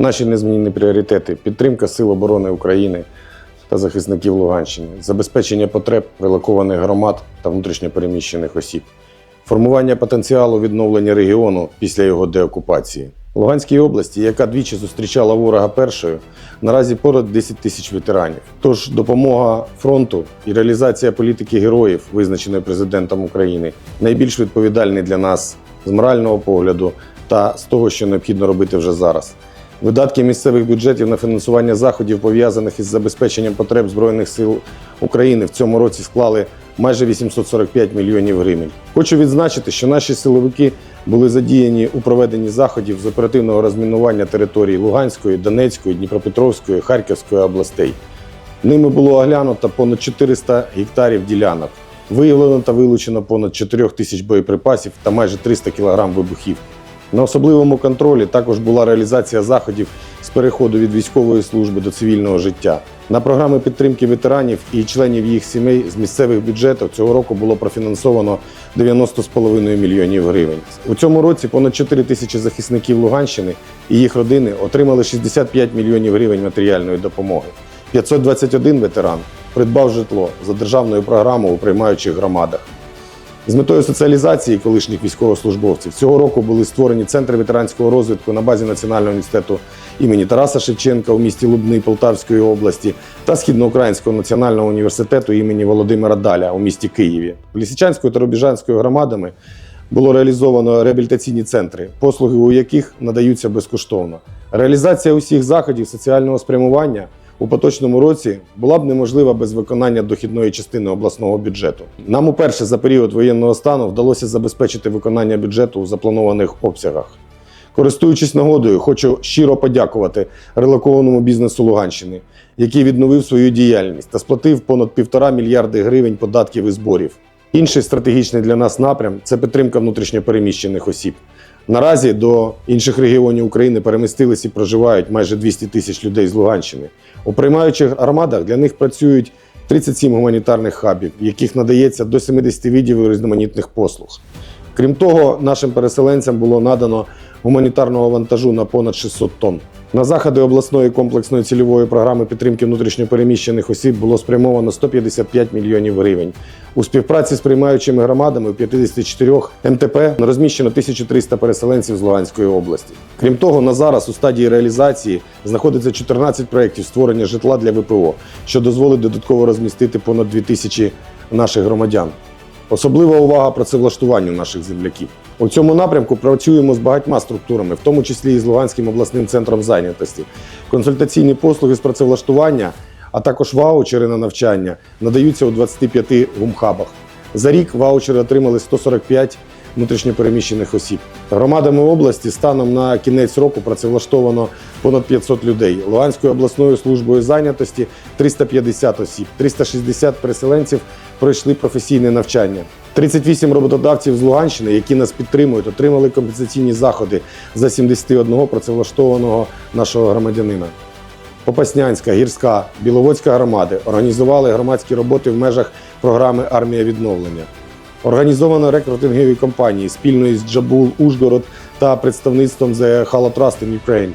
Наші незмінні пріоритети підтримка Сил оборони України та захисників Луганщини, забезпечення потреб релокованих громад та внутрішньопереміщених осіб, формування потенціалу відновлення регіону після його деокупації. Луганській області, яка двічі зустрічала ворога першою, наразі понад 10 тисяч ветеранів. Тож допомога фронту і реалізація політики героїв, визначеної президентом України, найбільш відповідальний для нас з морального погляду та з того, що необхідно робити вже зараз. Видатки місцевих бюджетів на фінансування заходів, пов'язаних із забезпеченням потреб Збройних сил України, в цьому році склали майже 845 мільйонів гривень. Хочу відзначити, що наші силовики були задіяні у проведенні заходів з оперативного розмінування територій Луганської, Донецької, Дніпропетровської, Харківської областей. Ними було оглянуто понад 400 гектарів ділянок. Виявлено та вилучено понад 4 тисяч боєприпасів та майже 300 кг вибухівки. На особливому контролі також була реалізація заходів з переходу від військової служби до цивільного життя. На програми підтримки ветеранів і членів їх сімей з місцевих бюджетів цього року було профінансовано 90,5 мільйонів гривень. У цьому році понад 4 тисячі захисників Луганщини і їх родини отримали 65 мільйонів гривень матеріальної допомоги. 521 ветеран придбав житло за державною програмою у приймаючих громадах. З метою соціалізації колишніх військовослужбовців цього року були створені центри ветеранського розвитку на базі Національного університету імені Тараса Шевченка у місті Лубни Полтавської області та Східноукраїнського національного університету імені Володимира Даля у місті Києві. Лісичанською та Рубіжанською громадами було реалізовано реабілітаційні центри, послуги у яких надаються безкоштовно. Реалізація усіх заходів соціального спрямування у поточному році була б неможлива без виконання дохідної частини обласного бюджету. Нам уперше за період воєнного стану вдалося забезпечити виконання бюджету у запланованих обсягах. Користуючись нагодою, хочу щиро подякувати релокованому бізнесу Луганщини, який відновив свою діяльність та сплатив понад півтора мільярди гривень податків і зборів. Інший стратегічний для нас напрям це підтримка внутрішньопереміщених осіб. Наразі до інших регіонів України перемістились і проживають майже 200 тисяч людей з Луганщини. У приймаючих громадах для них працюють 37 гуманітарних хабів, яких надається до 70 видів різноманітних послуг. Крім того, нашим переселенцям було надано гуманітарного вантажу на понад 600 тонн. На заходи обласної комплексної цільової програми підтримки внутрішньопереміщених осіб було спрямовано 155 мільйонів гривень. У співпраці з приймаючими громадами у 54 МТП розміщено 1300 переселенців з Луганської області. Крім того, на зараз у стадії реалізації знаходиться 14 проєктів створення житла для ВПО, що дозволить додатково розмістити понад 2000 наших громадян. Особлива увага працевлаштуванню наших земляків. У цьому напрямку працюємо з багатьма структурами, в тому числі і з Луганським обласним центром зайнятості. Консультаційні послуги з працевлаштування, а також ваучери на навчання надаються у 25 гумхабах. За рік ваучери отримали 145 внутрішньопереміщених осіб. Громадами області станом на кінець року працевлаштовано понад 500 людей. Луганською обласною службою зайнятості 350 осіб, 360 переселенців пройшли професійне навчання. 38 роботодавців з Луганщини, які нас підтримують, отримали компенсаційні заходи за 71 працевлаштованого нашого громадянина. Попаснянська, гірська, Біловодська громади організували громадські роботи в межах програми Армія відновлення. Організовано рекрутингові кампанії спільно із Джабул Ужгород та представництвом The Halo Trust in Ukraine.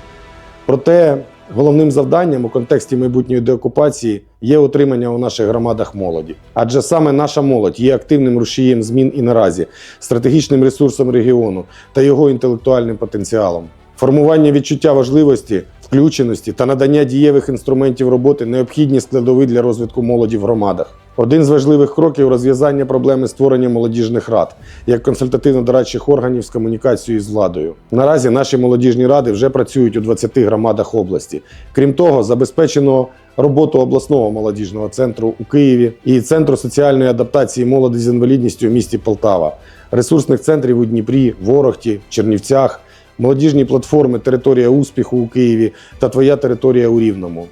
Проте головним завданням у контексті майбутньої деокупації є утримання у наших громадах молоді. Адже саме наша молодь є активним рушієм змін і наразі, стратегічним ресурсом регіону та його інтелектуальним потенціалом. Формування відчуття важливості, включеності та надання дієвих інструментів роботи необхідні складові для розвитку молоді в громадах. Один з важливих кроків розв'язання проблеми створення молодіжних рад як консультативно-дорадчих органів з комунікацією з владою. Наразі наші молодіжні ради вже працюють у 20 громадах області. Крім того, забезпечено роботу обласного молодіжного центру у Києві і центру соціальної адаптації молоді з інвалідністю в місті Полтава, ресурсних центрів у Дніпрі, Ворохті, Чернівцях, молодіжні платформи Територія успіху у Києві та Твоя територія у Рівному.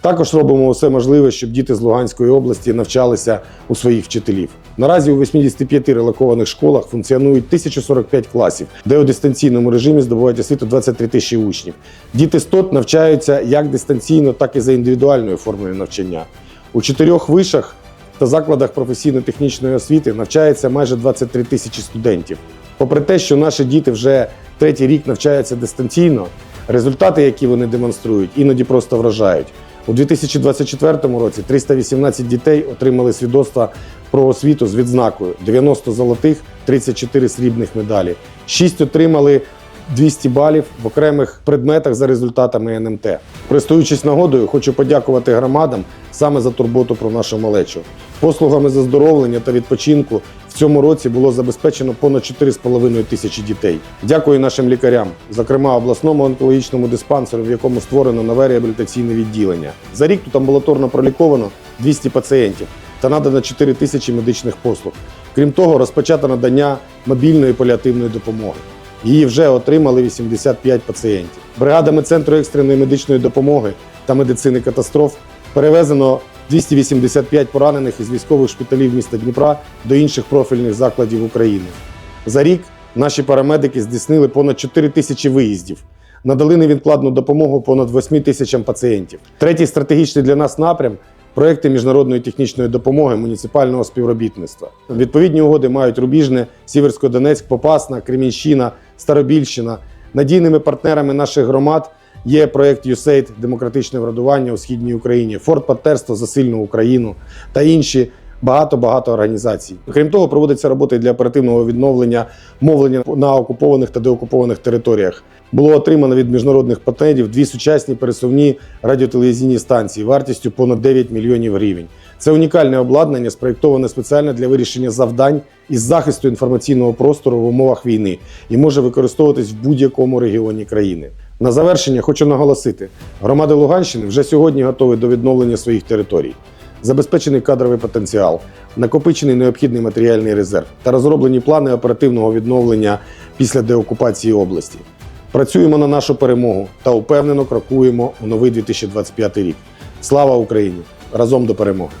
Також робимо все можливе, щоб діти з Луганської області навчалися у своїх вчителів. Наразі у 85 релокованих школах функціонують 1045 класів, де у дистанційному режимі здобувають освіту 23 тисячі учнів. Діти з ТОТ навчаються як дистанційно, так і за індивідуальною формою навчання. У чотирьох вишах та закладах професійно-технічної освіти навчається майже 23 тисячі студентів. Попри те, що наші діти вже третій рік навчаються дистанційно, Результати, які вони демонструють, іноді просто вражають. У 2024 році 318 дітей отримали свідоцтва про освіту з відзнакою 90 золотих, 34 срібних медалі. 6 отримали 200 балів в окремих предметах за результатами НМТ. Користуючись нагодою, хочу подякувати громадам саме за турботу про нашу малечу. Послугами з оздоровлення та відпочинку цьому році було забезпечено понад 4,5 тисячі дітей. Дякую нашим лікарям, зокрема обласному онкологічному диспансеру, в якому створено нове реабілітаційне відділення. За рік тут амбулаторно проліковано 200 пацієнтів та надано 4 тисячі медичних послуг. Крім того, розпочато надання мобільної паліативної допомоги. Її вже отримали 85 пацієнтів. Бригадами Центру екстреної медичної допомоги та медицини катастроф перевезено 285 поранених із військових шпиталів міста Дніпра до інших профільних закладів України. За рік наші парамедики здійснили понад 4 тисячі виїздів, надали невідкладну допомогу понад 8 тисячам пацієнтів. Третій стратегічний для нас напрям проекти міжнародної технічної допомоги муніципального співробітництва. Відповідні угоди мають Рубіжне, Сіверсько-Донецьк, Попасна, Кремінщина, Старобільщина. Надійними партнерами наших громад є проект USAID демократичне врядування у східній Україні, Форт Партнерство за сильну Україну та інші. Багато-багато організацій. Крім того, проводиться робота і для оперативного відновлення мовлення на окупованих та деокупованих територіях. Було отримано від міжнародних партнерів дві сучасні пересувні радіотелевізійні станції вартістю понад 9 мільйонів гривень. Це унікальне обладнання, спроєктоване спеціально для вирішення завдань із захисту інформаційного простору в умовах війни і може використовуватись в будь-якому регіоні країни. На завершення хочу наголосити: громади Луганщини вже сьогодні готові до відновлення своїх територій. Забезпечений кадровий потенціал, накопичений необхідний матеріальний резерв та розроблені плани оперативного відновлення після деокупації області. Працюємо на нашу перемогу та упевнено крокуємо у новий 2025 рік. Слава Україні! Разом до перемоги!